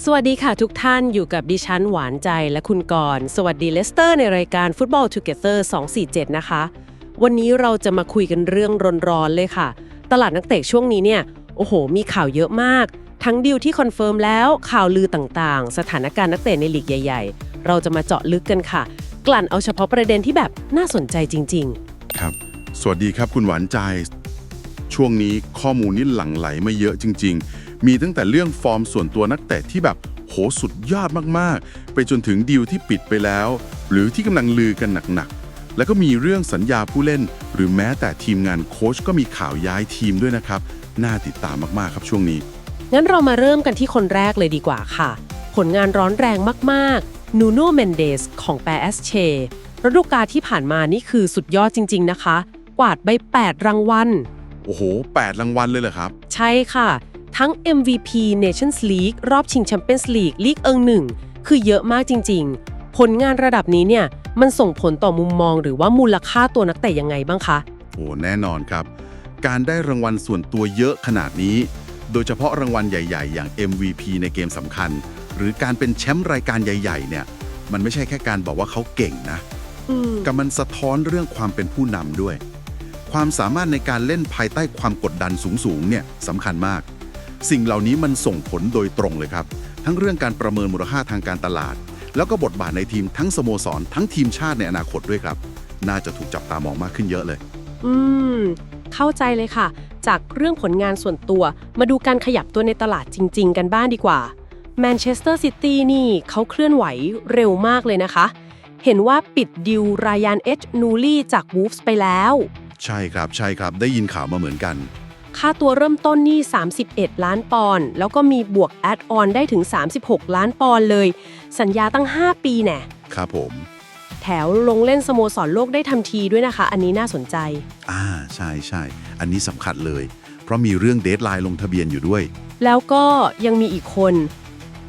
สวัสดีค่ะทุกท่านอยู่กับดิฉันหวานใจและคุณกรณ์สวัสดีเลสเตอร์ในรายการ Football Together 247 นะคะ วันนี้เราจะมาคุยกันเรื่องร้อนๆเลยค่ะ ตลาดนักเตะช่วงนี้เนี่ย โอ้โห มีข่าวเยอะมาก ทั้งดีลที่คอนเฟิร์มแล้วข่าวลือต่างๆ สถานการณ์นักเตะในลีกใหญ่ ๆ เราจะมาเจาะลึกกันค่ะ กลั่นเอาเฉพาะประเด็นที่แบบน่าสนใจจริง ๆ ครับ สวัสดีครับคุณหวานใจ ช่วงนี้ข้อมูลนี่หลั่งไหลมาเยอะจริง ๆ มีตั้งแต่เรื่องฟอร์มส่วนตัวนักเตะที่แบบโหสุดยอดมากๆ ไปจนถึงดีลที่ปิดไปแล้ว หรือที่กำลังลือกันหนักๆ แล้วก็มีเรื่องสัญญาผู้เล่น หรือแม้แต่ทีมงานโค้ชก็มีข่าวย้ายทีมด้วยนะครับ น่าติดตามมากๆครับช่วงนี้ๆงั้นเรามาเริ่มกันที่คนแรกเลยดีกว่าค่ะ ผลงานร้อนแรงมากๆนูโนเมนเดสของแปรแอสเชฤดูกาลที่ผ่านมานี่คือสุดยอดจริง ๆนะคะ กวาดไป 8 รางวัล โอ้โห 8 รางวัลเลยเหรอครับ ใช่ค่ะ ทั้ง MVP Nations League รอบชิงแชมเปี้ยนส์ลีกลีกเอิงหนึ่งคือเยอะมากจริง ๆ ผลงานระดับนี้เนี่ยมันส่งผลต่อมุมมองหรือว่ามูลค่าตัวนักเตะยังไงบ้างคะโอ้แน่นอนครับ การได้รางวัลส่วนตัวเยอะขนาดนี้ โดยเฉพาะรางวัลใหญ่ ๆ อย่าง MVP ในเกมสำคัญ หรือการเป็นแชมป์รายการใหญ่ ๆ เนี่ย มันไม่ใช่แค่การบอกว่าเขาเก่งนะอืมแต่มันสะท้อนเรื่องความเป็นผู้นำด้วย ความสามารถในการเล่นภายใต้ความกดดันสูงๆเนี่ยสำคัญมาก สิ่งเหล่านี้มันส่งผลโดยตรงเลยครับ ทั้งเรื่องการประเมินมูลค่าทางการตลาด แล้วก็บทบาทในทีมทั้งสโมสร ทั้งทีมชาติในอนาคตด้วยครับ น่าจะถูกจับตามองมากขึ้นเยอะเลย อืม เข้าใจเลยค่ะ จากเรื่องผลงานส่วนตัวมาดูการขยับตัวในตลาดจริง ๆ กันบ้างดีกว่าแมนเชสเตอร์ซิตี้นี่เขาเคลื่อนไหวเร็วมากเลยนะคะ เห็นว่าปิดดิวรายานเอชนูลี่จากวูฟส์ไปแล้ว ใช่ครับใช่ครับได้ยินข่าวมาเหมือนกัน ค่าตัวเริ่มต้นนี่ 31 ล้านปอนด์แล้วก็มีบวกแอดออนได้ถึง 36 ล้านปอนด์เลย สัญญาตั้ง 5 ปีแน่ครับผม แถวลงเล่นสโมสรโลกได้ทันทีด้วยนะคะ อันนี้น่าสนใจ อ่าใช่ใช่อันนี้สำคัญเลย เพราะมีเรื่องเดทไลน์ลงทะเบียนอยู่ด้วย แล้วก็ยังมีอีกคน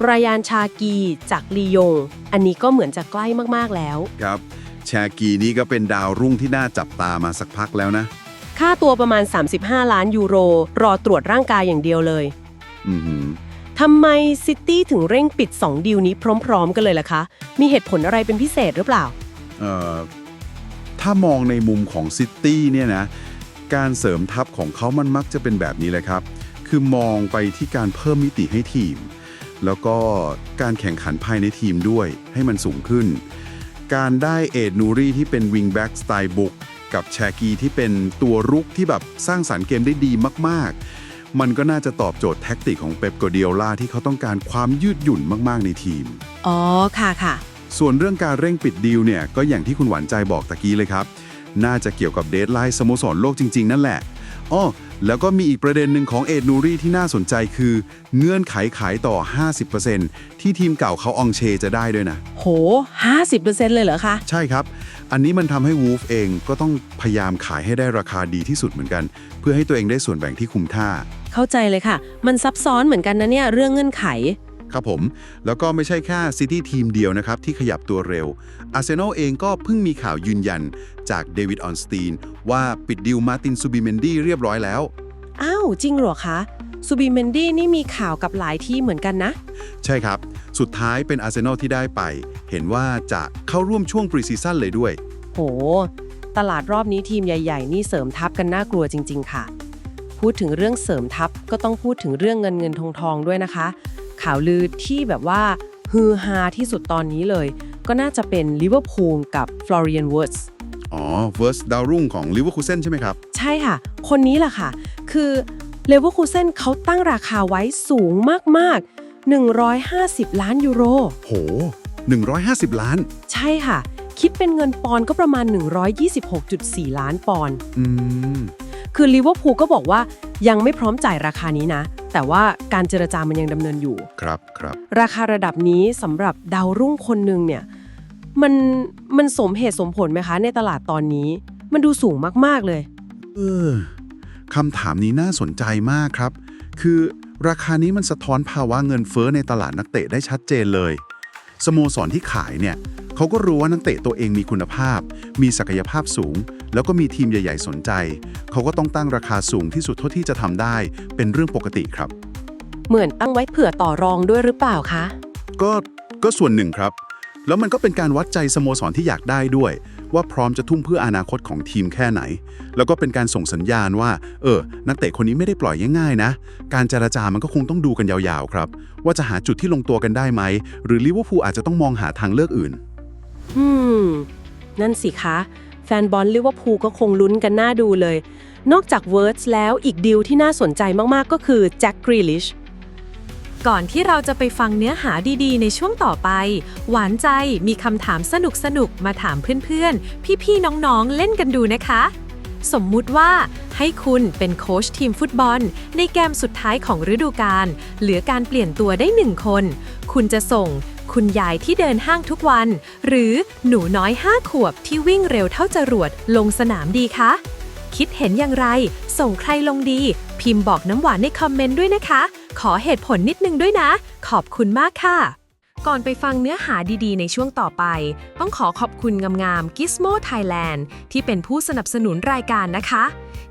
รายานชากีจากลียง อันนี้ก็เหมือนจะใกล้มากๆแล้ว ครับ แชกีนี่ก็เป็นดาวรุ่งที่น่าจับตามาสักพักแล้วนะ ค่าตัวประมาณ 35 ล้านยูโร รอตรวจร่างกายอย่างเดียวเลย อือหือ ทำไมซิตี้ถึงเร่งปิด 2 ดีลนี้พร้อม ๆ กันเลยล่ะคะ มีเหตุผลอะไรเป็นพิเศษหรือเปล่า เอ่อถ้ามองในมุมของซิตี้เนี่ยนะ การเสริมทัพของเขามันมักจะเป็นแบบนี้เลยครับ คือมองไปที่การเพิ่มมิติให้ทีม แล้วก็การแข่งขันภายในทีมด้วยให้มันสูงขึ้น การได้เอ็ดนูรี่ที่เป็นวิงแบ็กสไตล์บุก กับแชกีที่เป็นตัวรุกที่แบบสร้างสารรค์เกมได้ดีมากๆ มันก็น่าจะตอบโจทย์แท็กติกของเป๊ปโกเดียล่าที่เขาต้องการความยืดหยุ่นมากๆในทีม อ๋อค่ะค่ะส่วนเรื่องการเร่งปิดดีลเนี่ยก็อย่างที่คุณหวานใจบอกตะกี้เลยครับ น่าจะเกี่ยวกับเดทไลน์สโมสรโลกจริง ๆ นั่นแหละอ้อแล้วก็มีอีกประเด็นหนึ่งของเอ็ดนูรี่ที่น่าสนใจคือ เงื่อนไขขายต่อ 50%ที่ทีมเก่าเขาอองเชจะได้ด้วยนะ โห 50%เลยเหรอคะ ใช่ครับ อันนี้มันทำให้วูฟเองก็ต้องพยายามขายให้ได้ราคาดีที่สุดเหมือนกัน เพื่อให้ตัวเองได้ส่วนแบ่งที่คุ้มค่า เข้าใจเลยค่ะ มันซับซ้อนเหมือนกันนะเนี่ยเรื่องเงื่อนไข ครับผม แล้วก็ไม่ใช่แค่ซิตี้ทีมเดียวนะครับ ที่ขยับตัวเร็วอาร์เซนอลเองก็เพิ่งมีข่าวยืนยันจากเดวิดออนสตีนว่าปิดดิวมาร์ตินซูบิเมนดี้เรียบร้อยแล้ว อ้าวจริงเหรอคะ ซูบิเมนดี้นี่มีข่าวกับหลายที่เหมือนกันนะ ใช่ครับ สุดท้ายเป็นอาร์เซนอลที่ได้ไป เห็นว่าจะเข้าร่วมช่วงปรีซีซั่นเลยด้วย โห ตลาดรอบนี้ทีมใหญ่ ๆ นี่เสริมทัพกันน่ากลัวจริง ๆ ค่ะ พูดถึงเรื่องเสริมทัพก็ต้องพูดถึงเรื่องเงินเงินทองทองด้วยนะคะ ข่าวลือที่แบบว่าฮือฮาที่สุดตอนนี้เลย ก็น่าจะเป็นลิเวอร์พูลกับฟลอเรียนเวิร์สอ๋อเวิร์สดาวรุ่งของลิเวอร์คูเซนใช่ไหมครับ ใช่ค่ะ คนนี้แหละค่ะ คือ เลเวอร์คูเซนเขาตั้งราคาไว้สูงมากๆ 150 ล้านยูโร โห 150 ล้าน ใช่ค่ะ คิดเป็นเงินปอนด์ก็ประมาณ 126.4 ล้านปอนด์อืม คือลิเวอร์พูลก็บอกว่ายังไม่พร้อมจ่ายราคานี้นะ แต่ว่าการเจรจามันยังดำเนินอยู่ ครับครับ ราคาระดับนี้สำหรับดาวรุ่งคนหนึ่งเนี่ย มันมันสมเหตุสมผลไหมคะ ในตลาดตอนนี้ มันดูสูงมากๆเลย เออ คำถามนี้น่าสนใจมากครับ คือราคานี้มันสะท้อนภาวะเงินเฟ้อในตลาดนักเตะได้ชัดเจนเลย สโมสรที่ขายเนี่ยเขาก็รู้ว่านักเตะตัวเองมีคุณภาพ มีศักยภาพสูง แล้วก็มีทีมใหญ่ ๆ สนใจ เขาก็ต้องตั้งราคาสูงที่สุดเท่าที่จะทำได้ เป็นเรื่องปกติครับ เหมือนตั้งไว้เผื่อต่อรองด้วยหรือเปล่าคะ ก็ก็ส่วนหนึ่งครับ แล้วมันก็เป็นการวัดใจสโมสรที่อยากได้ด้วย ว่าพร้อมจะทุ่มเพื่ออนาคตของทีมแค่ไหน แล้วก็เป็นการส่งสัญญาณว่า เออ นักเตะคนนี้ไม่ได้ปล่อยง่ายๆนะ การเจราจามันก็คงต้องดูกันยาวๆครับ ว่าจะหาจุดที่ลงตัวกันได้ไหม หรือลิเวอร์พูลอาจจะต้องมองหาทางเลือกอื่น อืม นั่นสิคะ แฟนบอลลิเวอร์พูลก็คงลุ้นกันน่าดูเลย นอกจากเวิร์ดแล้วอีกดีลที่น่าสนใจมากๆก็คือแจ็คกรีลิช ก่อนที่เราจะไปฟังเนื้อหาดีๆ ในช่วงต่อไป หวานใจมีคำถามสนุกๆ มาถามเพื่อนๆ พี่ๆ น้องๆ เล่นกันดูนะคะ สมมุติว่าให้คุณเป็นโค้ชทีมฟุตบอล ในเกมสุดท้ายของฤดูกาลเหลือการเปลี่ยนตัวได้หนึ่งคน คุณจะส่งคุณยายที่เดินห้างทุกวัน หรือหนูน้อยห้าขวบที่วิ่งเร็วเท่าจรวดลงสนามดีคะ คิดเห็นอย่างไร ส่งใครลงดี พิมพ์บอกน้ำหวานในคอมเมนต์ด้วยนะคะ ขอเหตุผลนิดนึงด้วยนะ ขอบคุณมากค่ะ ก่อนไปฟังเนื้อหาดีๆ ในช่วงต่อไป ต้องขอขอบคุณงามๆ Gizmo Thailand ที่เป็นผู้สนับสนุนรายการนะคะ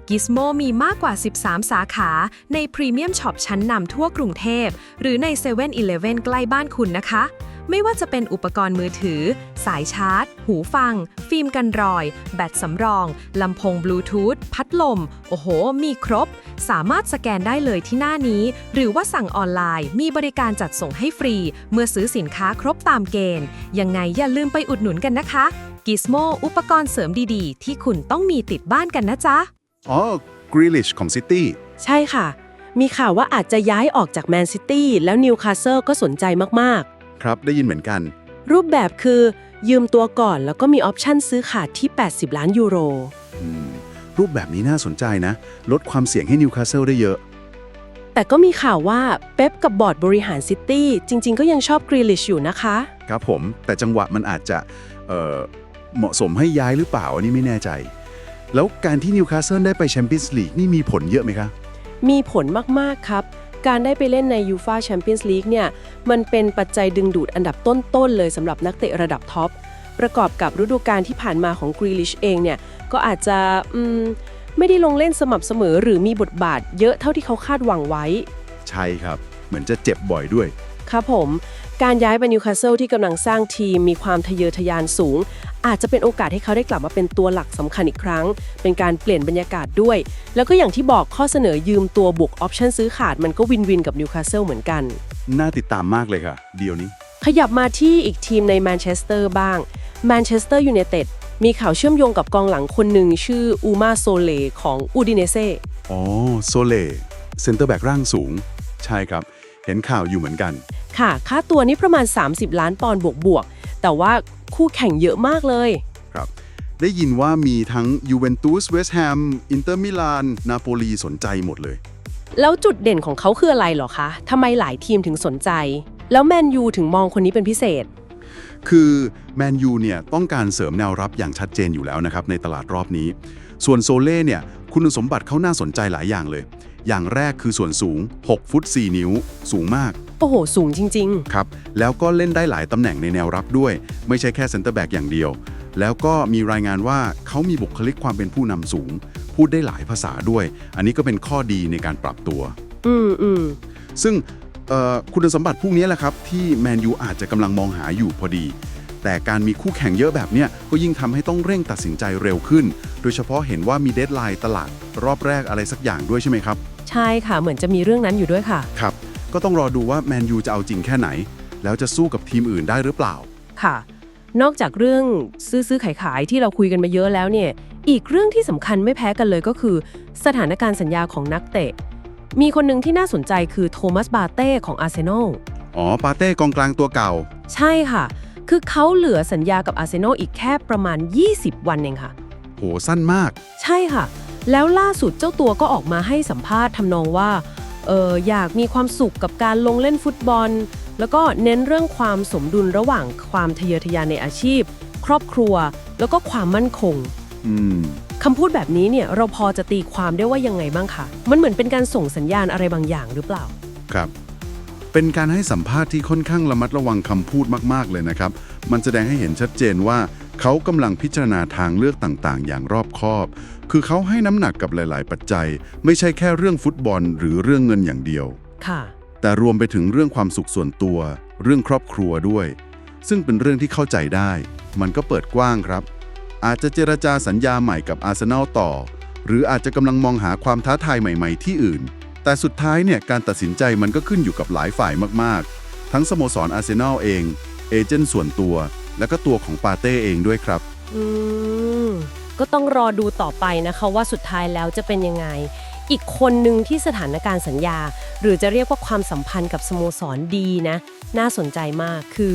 Gizmo มีมากกว่า 13 สาขา ในพรีเมียมช็อปชั้นนำทั่วกรุงเทพ หรือใน7 e เ e ่ e อใกล้บ้านคุณนะคะ ไม่ว่าจะเป็นอุปกรณ์มือถือ สายชาร์จ หูฟัง ฟิล์มกันรอย แบตสำรอง ลำโพงบลูทูธ พัดลม โอ้โห มีครบ สามารถสแกนได้เลยที่หน้านี้ หรือว่าสั่งออนไลน์ มีบริการจัดส่งให้ฟรี เมื่อซื้อสินค้าครบตามเกณฑ์ ยังไงอย่าลืมไปอุดหนุนกันนะคะกิสโมอุปกรณ์เสริมดีๆ ที่คุณต้องมีติดบ้านกันนะจ๊ะ อ๋อ กรีลิชของซิตี้ ใช่ค่ะ มีข่าวว่าอาจจะย้ายออกจากแมนซิตี้แล้วนิวคาสเซิลก็สนใจมาก ครับ ได้ยินเหมือนกันๆรูปแบบคือยืมตัวก่อนแล้วก็มีออปชั่นซื้อขาดที่ 80 ล้านยูโรอืมรูปแบบนี้น่าสนใจนะ ลดความเสี่ยงให้นิวคาสเซิลได้เยอะ แต่ก็มีข่าวว่าเป๊ปกับบอร์ดบริหารซิตี้จริง ๆ ก็ยังชอบกรีลิชอยู่นะคะ ครับผม แต่จังหวะมันอาจจะเอ่อเหมาะสมให้ย้ายหรือเปล่า อันนี้ไม่แน่ใจ แล้วการที่นิวคาสเซิลได้ไปแชมเปี้ยนส์ลีกนี่มีผลเยอะไหมคะ มีผลมาก ๆ ครับ การได้ไปเล่นในยูฟาแชมเปี้ยนส์ลีกเนี่ย มันเป็นปัจจัยดึงดูดอันดับต้น ๆ เลยสำหรับนักเตะระดับท็อป ประกอบกับฤดูกาลที่ผ่านมาของกรีลิชเองเนี่ย ก็อาจจะอืมไม่ได้ลงเล่นสม่ำเสมอหรือมีบทบาทเยอะเท่าที่เขาคาดหวังไว้ ใช่ครับ เหมือนจะเจ็บบ่อยด้วย ครับผม การย้ายไปนิวคาสเซิลที่กำลังสร้างทีมมีความทะเยอทะยานสูง อาจจะเป็นโอกาสให้เขาได้กลับมาเป็นตัวหลักสำคัญอีกครั้ง เป็นการเปลี่ยนบรรยากาศด้วย แล้วก็อย่างที่บอกข้อเสนอยืมตัวบวกออปชั่นซื้อขาดมันก็วินวินกับนิวคาสเซิลเหมือนกัน น่าติดตามมากเลยค่ะ เดียวนี้ ขยับมาที่อีกทีมในแมนเชสเตอร์บ้างแมนเชสเตอร์ยูไนเต็ดมีข่าวเชื่อมโยงกับกองหลังคนหนึ่งชื่ออูมาโซเลของอูดิเนเซอ๋อโซเล่เซนเตอร์แบ็กร่างสูง ใช่ครับ เห็นข่าวอยู่เหมือนกัน ค่ะ ค่าตัวนี้ประมาณ 30 ล้านปอนด์บวกๆ แต่ว่าคู่แข่งเยอะมากเลย ครับ ได้ยินว่ามีทั้งยูเวนตุสเวสต์แฮมอินเตอร์มิลานนาโปลีสนใจหมดเลย แล้วจุดเด่นของเขาคืออะไรเหรอคะทำไมหลายทีมถึงสนใจ แล้วแมนยูถึงมองคนนี้เป็นพิเศษ คือแมนยูเนี่ยต้องการเสริมแนวรับอย่างชัดเจนอยู่แล้วนะครับในตลาดรอบนี้ ส่วนโซเล่เนี่ยคุณสมบัติเขาน่าสนใจหลายอย่างเลย อย่างแรกคือส่วนสูง 6 ฟุต 4 นิ้ว สูงมาก โอ้โห สูงจริง ครับ แล้วก็เล่นได้หลายตำแหน่งในแนวรับด้วย ไม่ใช่แค่เซนเตอร์แบ็กอย่างเดียว แล้วก็มีรายงานว่าเขามีบุคลิกความเป็นผู้นำสูง พูดได้หลายภาษาด้วย อันนี้ก็เป็นข้อดีในการปรับตัว ๆ อืมอืมซึ่งเอ่อคุณสมบัติพวกนี้แหละครับที่แมนยูอาจจะกำลังมองหาอยู่พอดี แต่การมีคู่แข่งเยอะแบบเนี้ยก็ยิ่งทำให้ต้องเร่งตัดสินใจเร็วขึ้น โดยเฉพาะเห็นว่ามีเดทไลน์ตลาดรอบแรกอะไรสักอย่างด้วยใช่ไหมครับ ใช่ค่ะ เหมือนจะมีเรื่องนั้นอยู่ด้วยค่ะ ครับ ก็ต้องรอดูว่าแมนยูจะเอาจริงแค่ไหน แล้วจะสู้กับทีมอื่นได้หรือเปล่า ค่ะ นอกจากเรื่องซื้อซื้อขายขายที่เราคุยกันมาเยอะแล้วเนี่ย อีกเรื่องที่สำคัญไม่แพ้กันเลยก็คือ สถานการณ์สัญญาของนักเตะ มีคนหนึ่งที่น่าสนใจคือโทมัสบาเต้ของอาร์เซนอล อ๋อ ปาเต้กองกลางตัวเก่า ใช่ค่ะ คือเขาเหลือสัญญากับอาร์เซนอลอีกแค่ประมาณ 20 วันเองค่ะ โหสั้นมาก ใช่ค่ะ แล้วล่าสุดเจ้าตัวก็ออกมาให้สัมภาษณ์ทำนองว่าเอออยากมีความสุขกับการลงเล่นฟุตบอล แล้วก็เน้นเรื่องความสมดุลระหว่างความทะเยอทะยานในอาชีพ ครอบครัว แล้วก็ความมั่นคงคำพูดแบบนี้เนี่ยเราพอจะตีความได้ว่ายังไงบ้างคะมันเหมือนเป็นการส่งสัญญาณอะไรบางอย่างหรือเปล่า ครับ เป็นการให้สัมภาษณ์ที่ค่อนข้างระมัดระวังคำพูดมาก ๆ เลยนะครับ มันแสดงให้เห็นชัดเจนว่า เขากำลังพิจารณาทางเลือกต่างๆ อย่างรอบคอบ คือเขาให้น้ำหนักกับหลาย ๆ ปัจจัย ไม่ใช่แค่เรื่องฟุตบอลหรือเรื่องเงินอย่างเดียว ค่ะ แต่รวมไปถึงเรื่องความสุขส่วนตัว เรื่องครอบครัวด้วย ซึ่งเป็นเรื่องที่เข้าใจได้ มันก็เปิดกว้างครับ อาจจะเจรจาสัญญาใหม่กับอาร์เซนอลต่อ หรืออาจจะกำลังมองหาความท้าทายใหม่ ๆ ที่อื่น แต่สุดท้ายเนี่ยการตัดสินใจมันก็ขึ้นอยู่กับหลายฝ่ายมากๆ ทั้งสโมสรอาร์เซนอลเอง เอเจนต์ส่วนตัว และก็ตัวของปาเต้เองด้วยครับ อืม ก็ต้องรอดูต่อไปนะคะว่าสุดท้ายแล้วจะเป็นยังไง อีกคนหนึ่งที่สถานการณ์สัญญา หรือจะเรียกว่าความสัมพันธ์กับสโมสรดีนะ น่าสนใจมากคือ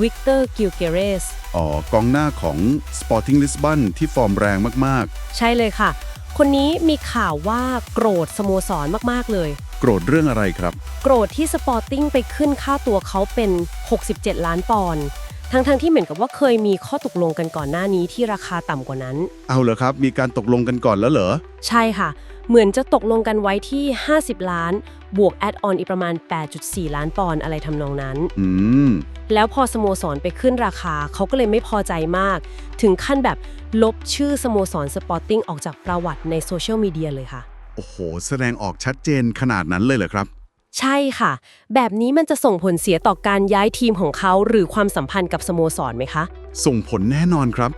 วิกเตอร์กิลเกเรสอ๋อกองหน้าของ Sporting Lisbon ที่ฟอร์มแรงมากใช่เลยค่ะ คนนี้มีข่าวว่าโกรธสโมสรมากๆเลยๆ โกรธเรื่องอะไรครับ โกรธที่สปอร์ติ้งไปขึ้นค่าตัวเขาเป็น 67 ล้านปอนด์ทั้งๆที่เหมือนกับว่าเคยมีข้อตกลงกันก่อนหน้านี้ที่ราคาต่ำกว่านั้น เอาเหรอครับ มีการตกลงกันก่อนแล้วเหรอ ใช่ค่ะ เหมือนจะตกลงกันไว้ที่ 50 ล้าน บวกแอดออนอีกประมาณ 8.4 ล้านปอนด์อะไรทำนองนั้น อืม แล้วพอสโมสรไปขึ้นราคาเขาก็เลยไม่พอใจมาก ถึงขั้นแบบลบชื่อสโมสรสปอร์ติ้งออกจากประวัติในโซเชียลมีเดียเลยค่ะ โอ้โห แสดงออกชัดเจนขนาดนั้นเลยเหรอครับ ใช่ค่ะ แบบนี้มันจะส่งผลเสียต่อการย้ายทีมของเขาหรือความสัมพันธ์กับสโมสรไหมคะ ส่งผลแน่นอนครับ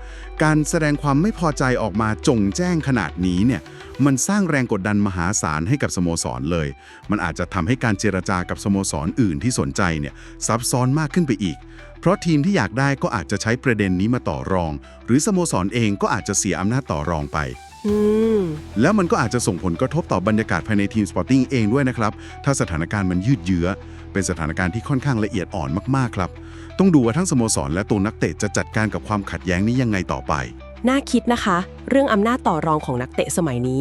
การแสดงความไม่พอใจออกมาจงแจ้งขนาดนี้เนี่ย มันสร้างแรงกดดันมหาศาลให้กับสโมสรเลย มันอาจจะทำให้การเจรจากับสโมสรอื่นที่สนใจเนี่ยซับซ้อนมากขึ้นไปอีก เพราะทีมที่อยากได้ก็อาจจะใช้ประเด็นนี้มาต่อรอง หรือสโมสรเองก็อาจจะเสียอำนาจต่อรองไปอืม แล้วมันก็อาจจะส่งผลกระทบต่อบรรยากาศภายในทีมสปอร์ติ้งเองด้วยนะครับ ถ้าสถานการณ์มันยืดเยื้อ เป็นสถานการณ์ที่ค่อนข้างละเอียดอ่อนมากๆครับ ต้องดูว่าทั้งสโมสรและตัวนักเตะจะจัดการกับความขัดแย้งนี้ยังไงต่อไป น่าคิดนะคะ เรื่องอำนาจต่อรองของนักเตะสมัยนี้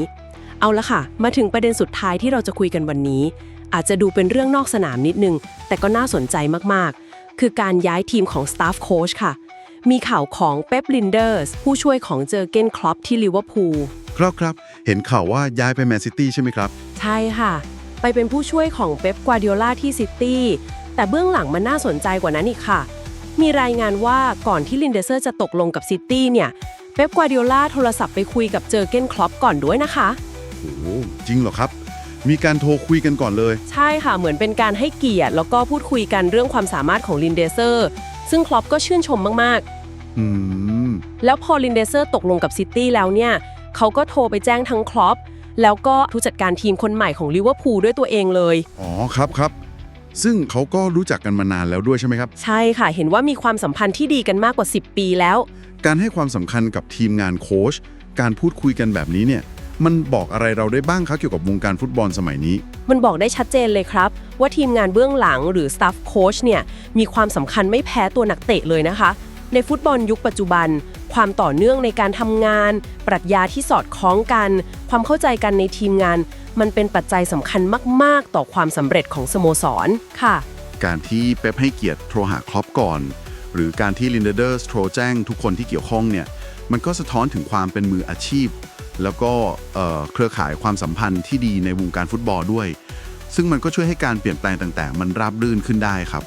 เอาละค่ะ มาถึงประเด็นสุดท้ายที่เราจะคุยกันวันนี้ อาจจะดูเป็นเรื่องนอกสนามนิดนึง แต่ก็น่าสนใจมากๆ คือการย้ายทีมของ Staff Coach ค่ะ มีข่าวของเป๊ปลินเดอร์สผู้ช่วยของเจอร์เกนคลอปที่ลิเวอร์พูลครับครับ เห็นข่าวว่าย้ายไปแมนซิตี้ใช่ไหมครับ ใช่ค่ะ ไปเป็นผู้ช่วยของเป๊ปกวาร์ดิโอลาที่ซิตี้แต่เบื้องหลังมันน่าสนใจกว่านั้นอีกค่ะ มีรายงานว่าก่อนที่ลินเดเซอร์จะตกลงกับซิตี้เนี่ยเป๊ปกวาร์ดิโอลาโทรศัพท์ไปคุยกับเจอร์เกนคลอปก่อนด้วยนะคะโอ้โหจริงเหรอครับ มีการโทรคุยกันก่อนเลย ใช่ค่ะเหมือนเป็นการให้เกียรติ แล้วก็พูดคุยกันเรื่องความสามารถของลินเดเซอร์ ซึ่งคลอปก็ชื่นชมมากอืมๆ แล้วพอลินเดเซอร์ตกลงกับซิตี้แล้วเนี่ย เขาก็โทรไปแจ้งทั้งคลอปแล้วก็ผู้จัดการทีมคนใหม่ของลิเวอร์พูลด้วยตัวเองเลย อ๋อครับครับ ซึ่งเขาก็รู้จักกันมานานแล้วด้วยใช่ไหมครับ ใช่ค่ะเห็นว่ามีความสัมพันธ์ที่ดีกันมากกว่า 10 ปีแล้ว การให้ความสำคัญกับทีมงานโค้ชการพูดคุยกันแบบนี้เนี่ย มันบอกอะไรเราได้บ้างครับเกี่ยวกับวงการฟุตบอลสมัยนี้ มันบอกได้ชัดเจนเลยครับ ว่าทีมงานเบื้องหลังหรือ staff coach เนี่ยมีความสำคัญไม่แพ้ตัวนักเตะเลยนะคะ ในฟุตบอลยุคปัจจุบัน ความต่อเนื่องในการทำงาน ปรัชญาที่สอดคล้องกัน ความเข้าใจกันในทีมงาน มันเป็นปัจจัยสำคัญมาก ๆ ต่อความสำเร็จของสโมสรค่ะ การที่เป๊ปให้เกียรติโทรหาคลอปก่อน หรือการที่ลินเดอร์สโทรแจ้งทุกคนที่เกี่ยวข้องเนี่ยมันก็สะท้อนถึงความเป็นมืออาชีพ แล้วก็เครือข่ายความสัมพันธ์ที่ดีในวงการฟุตบอลด้วย ซึ่งมันก็ช่วยให้การเปลี่ยนแปลงต่างๆ มันราบรื่นขึ้นได้ครับ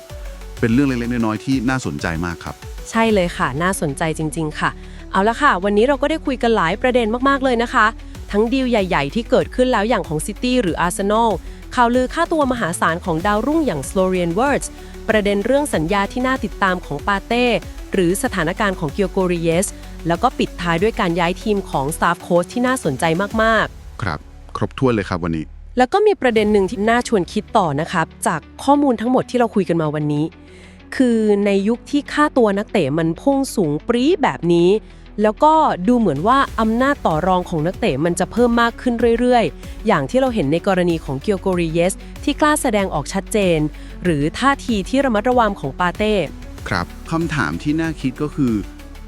เป็นเรื่องเล็กๆน้อยๆที่น่าสนใจมากครับ ใช่เลยค่ะ น่าสนใจจริง ๆ ค่ะ เอาละค่ะ วันนี้เราก็ได้คุยกันหลายประเด็นมากๆเลยนะคะ ทั้งดีลใหญ่ ๆ ที่เกิดขึ้นแล้วอย่างของซิตี้หรืออาร์เซนอลข่าวลือค่าตัวมหาศาลของดาวรุ่งอย่างสโลเรียนเวิร์ดประเด็นเรื่องสัญญาที่น่าติดตามของปาเต้หรือสถานการณ์ของเกียวโกริเยส แล้วก็ปิดท้ายด้วยการย้ายทีมของสตาฟโค้ชที่น่าสนใจมากๆ ครับ ครบถ้วนเลยครับวันนี้ แล้วก็มีประเด็นหนึ่งที่น่าชวนคิดต่อนะครับ จากข้อมูลทั้งหมดที่เราคุยกันมาวันนี้ คือในยุคที่ค่าตัวนักเตะมันพุ่งสูงปรี๊แบบนี้ แล้วก็ดูเหมือนว่าอำนาจต่อรองของนักเตะมันจะเพิ่มมากขึ้นเรื่อยๆ อย่างที่เราเห็นในกรณีของเกียวโกริเยส ที่กล้าแสดงออกชัดเจน หรือท่าทีที่ระมัดระวังของปาเต้ครับคำถามที่น่าคิดก็คือ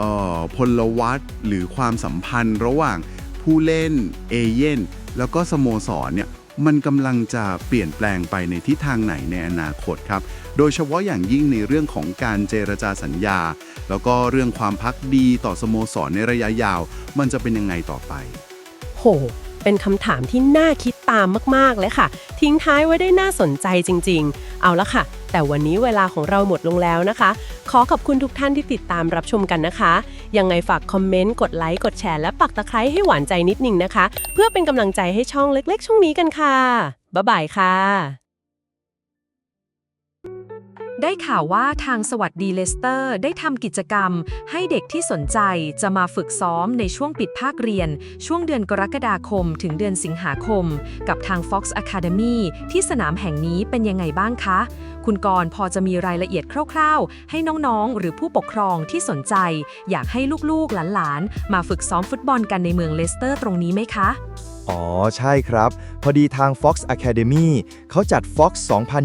ออพลวัตหรือความสัมพันธ์ระหว่างผู้เล่นเอเย่นแล้วก็สโมสรเนี่ยมันกำลังจะเปลี่ยนแปลงไปในทิศทางไหนในอนาคตครับ โดยเฉพาะอย่างยิ่งในเรื่องของการเจรจาสัญญา แล้วก็เรื่องความพักดีต่อสโมสรในระยะยาว มันจะเป็นยังไงต่อไป โห เป็นคำถามที่น่าคิดตามมาก ๆ เลยค่ะ ทิ้งท้ายไว้ได้น่าสนใจจริง ๆ เอาละค่ะ แต่วันนี้เวลาของเราหมดลงแล้วนะคะ ขอขอบคุณทุกท่านที่ติดตามรับชมกันนะคะ ยังไงฝากคอมเมนต์ กดไลค์ กดแชร์ และปักตะไคร้ให้หวานใจนิดนึงนะคะ เพื่อเป็นกำลังใจให้ช่องเล็ก ๆ ช่องนี้กันค่ะ บ๊ายบายค่ะ ได้ข่าวว่าทางสวัสดีเลสเตอร์ ได้ทำกิจกรรม ให้เด็กที่สนใจจะมาฝึกซ้อมในช่วงปิดภาคเรียน ช่วงเดือนกรกฎาคมถึงเดือนสิงหาคม กับทาง Fox Academy ที่สนามแห่งนี้เป็นยังไงบ้างคะ คุณกรณ์พอจะมีรายละเอียดคร่าวๆ ให้น้องๆ หรือผู้ปกครองที่สนใจ อยากให้ลูกๆหลานๆ มาฝึกซ้อมฟุตบอลกันในเมืองเลสเตอร์ตรงนี้ไหมคะ อ๋อ ใช่ครับ พอดีทาง Fox Academy เขาจัด Fox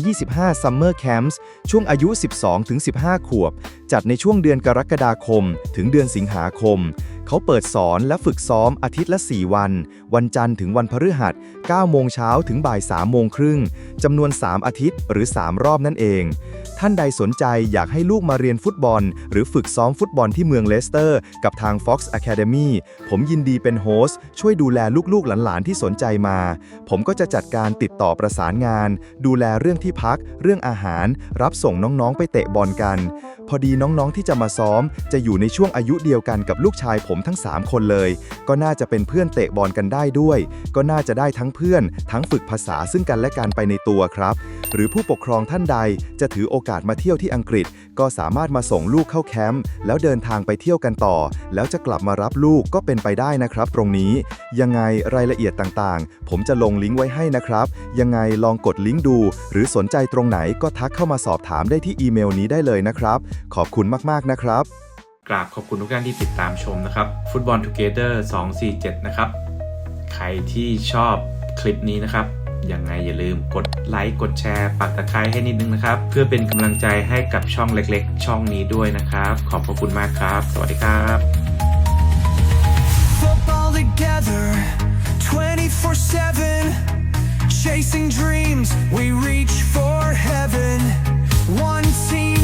2025 Summer Camps ช่วงอายุ 12-15 ขวบ จัดในช่วงเดือนกรกฎาคม ถึงเดือนสิงหาคม เขาเปิดสอนและฝึกซ้อมอาทิตย์ละ 4 วัน วันจันทร์ถึงวันพฤหัส 9 โมงเช้าถึงบ่าย 3 โมงครึ่ง จำนวน 3 อาทิตย์หรือ 3 รอบนั่นเอง ท่านใดสนใจอยากให้ลูกมาเรียนฟุตบอล หรือฝึกซ้อมฟุตบอลที่เมืองเลสเตอร์ กับทาง Fox Academy ผมยินดีเป็นโฮสต์ช่วยดูแลลูกๆหลานๆที่สนใจมา ผมก็จะจัดการติดต่อประสานงาน ดูแลเรื่องที่พัก เรื่องอาหาร รับส่งน้องๆไปเตะบอลกัน พอดีน้องๆที่จะมาซ้อม จะอยู่ในช่วงอายุเดียวกันกับลูกชายผมทั้ง 3 คนเลย ก็น่าจะเป็นเพื่อนเตะบอลกันได้ด้วย ก็น่าจะได้ทั้งเพื่อน ทั้งฝึกภาษาซึ่งกันและกันไปในตัวครับ หรือผู้ปกครองท่านใดจะถือโอกาสมาเที่ยวที่อังกฤษ ก็สามารถมาส่งลูกเข้าแคมป์แล้วเดินทางไปเที่ยวกันต่อ แล้วจะกลับมารับลูกก็เป็นไปได้นะครับ ตรงนี้ ยังไงรายละเอียดต่างๆ ผมจะลงลิงก์ไว้ให้นะครับ ยังไงลองกดลิงก์ดู หรือสนใจตรงไหนก็ทักเข้ามาสอบถามได้ที่อีเมลนี้ได้เลยนะครับ ขอบคุณมากๆนะครับกราบขอบคุณทุกท่านที่ติดตามชมนะครับฟุตบอลทูเกเตอร์247 นะครับ ใครที่ชอบคลิปนี้นะครับ ยังไงอย่าลืมกดไลค์กดแชร์ปักตะไคร้ให้นิดนึงนะครับ เพื่อเป็นกำลังใจให้กับช่องเล็กๆ ช่องนี้ด้วยนะครับ ขอบพระคุณมากครับ สวัสดีครับ Football together 24 7. Chasing dreams, we reach for heaven. One team.